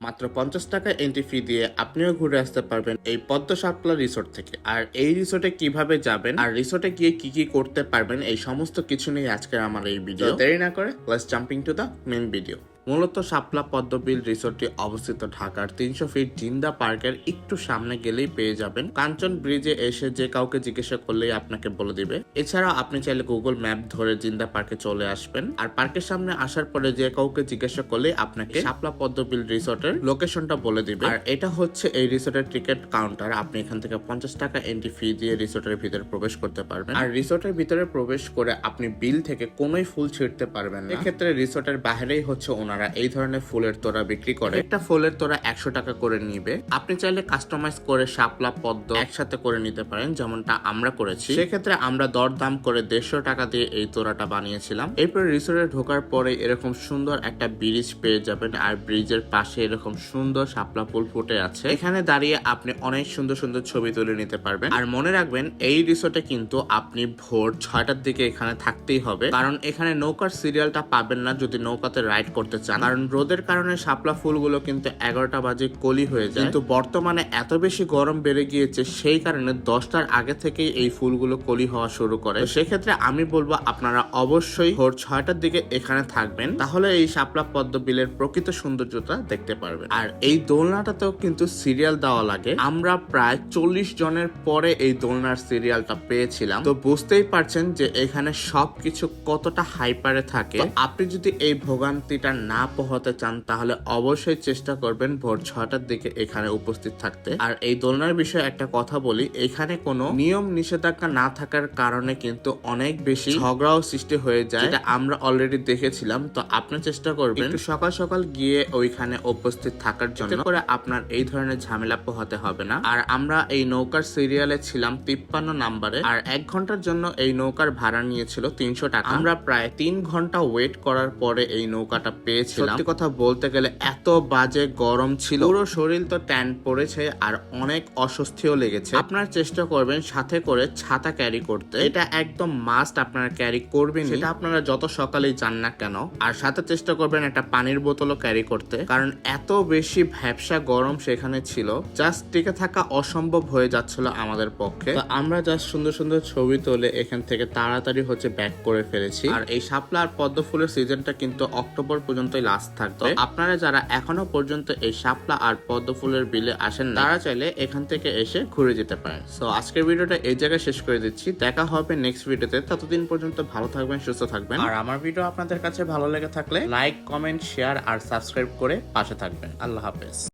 মাত্র পঞ্চাশ টাকা এন্ট্রি ফি দিয়ে আপনিও ঘুরে আসতে পারবেন এই পদ্ম সাপলা রিসোর্ট থেকে। আর এই রিসোর্টে কীভাবে যাবেন আর রিসোর্টে গিয়ে কি কি করতে পারবেন এই সমস্ত কিছু নিয়ে আজকে আমার এই ভিডিও দেরি না করে plus jumping to the main video মূলত শাপলা পদ্মবিল রিসোর্টটি অবস্থিত ঢাকার তিনশো ফিট জিন্দা পার্কের একটু সামনে গেলেই পেয়ে যাবেন। কাঞ্চন ব্রিজে এসে যে কাউকে জিজ্ঞাসা করলেই আপনাকে বলে দিবে। এছাড়াও আপনি চাইলে গুগল ম্যাপ ধরে জিন্দা পার্কে চলে আসবেন। আর পার্কের সামনে আসার পরে যে কাউকে জিজ্ঞাসা করলেই আপনাকে শাপলা পদ্মবিল রিসোর্টের লোকেশনটা বলে দিবে। আর এটা হচ্ছে এই রিসোর্টের টিকিট কাউন্টার। আপনি এখান থেকে পঞ্চাশ টাকা এন্ট্রি ফি দিয়ে রিসোর্টের ভিতরে প্রবেশ করতে পারবেন। আর রিসোর্টের ভিতরে প্রবেশ করে আপনি বিল থেকে কোনোই ফুল ছিঁড়তে পারবেন না। এক্ষেত্রে রিসোর্টের বাইরেই হচ্ছে ওনারা এই ধরনের ফুলের তোড়া বিক্রি করে। একটা ফুলের তোড়া একশো টাকা করে নিবে। আপনি চাইলে কাস্টমাইজ করে শাপলা, পদ্ম একসাথে করে নিতে পারেন, যেমনটা আমরা করেছি। সেক্ষেত্রে আমরা দরদাম করে দেড়শো টাকা দিয়ে এই তোড়াটা বানিয়েছিলাম। এরপর রিসোর্টে ঢোকার পরে এরকম সুন্দর একটা ব্রিজ পেয়ে যাবেন, আর ব্রিজের পাশে এরকম সুন্দর শাপলা ফুল ফুটে আছে। এখানে দাঁড়িয়ে আপনি অনেক সুন্দর সুন্দর ছবি তুলে নিতে পারবেন। আর মনে রাখবেন, এই রিসোর্টে কিন্তু আপনি ভোর ছয়টার দিকে এখানে থাকতেই হবে। কারণ এখানে নৌকার সিরিয়ালটা পাবেন না যদি নৌকাতে রাইড করতে চান কারণ রোদের কারণে শাপলা ফুলগুলো কিন্তু এগারোটা বাজে কলি হয়ে যায়। কিন্তু বর্তমানে এত বেশি গরম বেড়ে গিয়েছে, সেই কারণে দশটার আগে থেকেই এই ফুলগুলো কলি হওয়া শুরু করে। সেক্ষেত্রে আমি বলব, আপনারা অবশ্যই ভোর ছয়টার দিকে এখানে থাকবেন। তাহলে এই শাপলা পদ্ম বিলের প্রকৃত সৌন্দর্যতা দেখতে পারবেন। আর এই দোলনাটাতেও কিন্তু সিরিয়াল দেওয়া লাগে। আমরা প্রায় চল্লিশ জনের পরে এই দোলনার সিরিয়ালটা পেয়েছিলাম। তো বুঝতেই পারছেন যে এখানে সবকিছু কতটা হাইপারে থাকে। আপনি যদি এই ভোগান্তিটা না পোহাতে চান তাহলে অবশ্যই চেষ্টা করবেন ভোর ছটার দিকে এখানে উপস্থিত থাকতে। আর এই দোলনার বিষয়ে একটা কথা বলি এখানে কোনো নিয়ম নিষেধাজ্ঞা না থাকার কারণে কিন্তু অনেক বেশি ঝগড়াও সৃষ্টি হয়ে যায়। যেটা আমরা অলরেডি দেখেছিলাম তো আপনি চেষ্টা করবেন একটু সকাল সকাল গিয়ে ওইখানে উপস্থিত থাকার জন্য। করে আপনার এই ধরনের ঝামেলা পোহাতে হবে না। আর আমরা এই নৌকার সিরিয়ালে ছিলাম তিপ্পান্ন নাম্বারে আর এক ঘণ্টার জন্য এই নৌকার ভাড়া নিয়েছিল তিনশো টাকা। আমরা প্রায় তিন ঘণ্টা ওয়েট করার পরে এই নৌকাটা পেয়েছিলাম। সত্যি কথা বলতে গেলে এত বাজে গরম ছিল। পুরো শরীর তো ট্যান পড়েছে আর অনেক অস্বস্তিও লেগেছে। আপনার চেষ্টা করবেন সাথে করে ছাতা ক্যারি করতে। এটা একদম মাস্ট আপনারা ক্যারি করবেন সেটা আপনারা যত সকালেই যান না কেন। আর সাথে চেষ্টা করবেন একটা পানির বোতলও ক্যারি করতে। কারণ এত বেশি ভ্যাবসা গরম সেখানে ছিল জাস্ট টিকে থাকা অসম্ভব হয়ে যাচ্ছিল আমাদের পক্ষে। তো আমরা জাস্ট সুন্দর সুন্দর ছবি তুলে এখান থেকে তাড়াতাড়ি হচ্ছে ব্যাক করে ফেলেছি। আর এই শাপলা আর পদ্ম ফুলের সিজনটা কিন্তু অক্টোবর পর্যন্তই লাস্ট থাকবে। আপনারা যারা এখনও পর্যন্ত এই শাপলা আর পদ্ম ফুলের বিলে আসেন তারা চাইলে এখান থেকে এসে ঘুরে যেতে পারেন। সো আজকের ভিডিওটা এই জায়গায় শেষ করে দিচ্ছি। দেখা হবে নেক্সট ভিডিওতে। ততদিন পর্যন্ত ভালো থাকবেন সুস্থ থাকবেন। আর আমার ভিডিও আপনাদের কাছে ভালো লেগে থাকলে লাইক কমেন্ট শেয়ার আর সাবস্ক্রাইব করে পাশে থাকবেন। আল্লাহ হাফেজ।